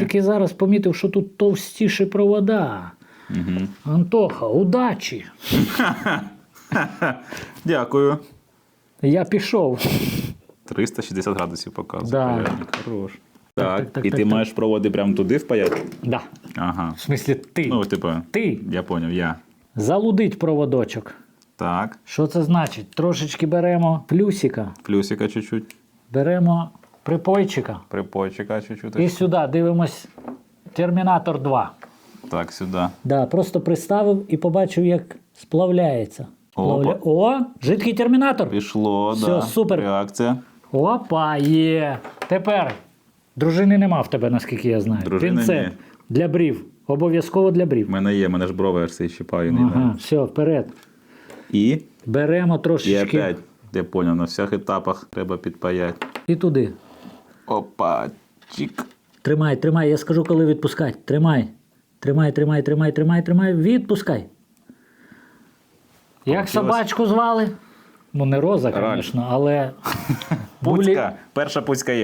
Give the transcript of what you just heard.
тільки зараз помітив, що тут товстіші провода. Угу. Антоха, удачі! Дякую. Я пішов. 360 градусів показує. Да. Хорош. Так, так, так, і так, ти так. маєш проводи прямо туди впаяти? Да. Ага. В смислі, ти. Ну, типу, Ти. я поняв, я. Залудить проводочок. Так, Що це значить? Трошечки беремо плюсика, плюсика чуть-чуть. беремо припойчика. Припойчика чуть-чуть. І сюди дивимось Термінатор 2. Так, сюди. Да, просто приставив і побачив, як сплавляється. Опа. О, жидкий термінатор. Пішло, Все, да. супер. Реакція. Опа, є. Тепер дружини нема в тебе, наскільки я знаю. Дружини Пінцет ні. для брів. Обов'язково для брів. У мене є, мене ж брови аж цей щипаю. Ага, все, вперед. І, Беремо і трошечки опять, я поняв, на всіх етапах треба підпаяти. і туди. Опа, чик. Тримай, тримай, я скажу, коли відпускати. Тримай. Тримай, тримай, тримай, тримай, тримай. Відпускай. Як Получилось? собачку звали? Ну, не Роза, звісно, але. Пуцька. Перша пуцька є.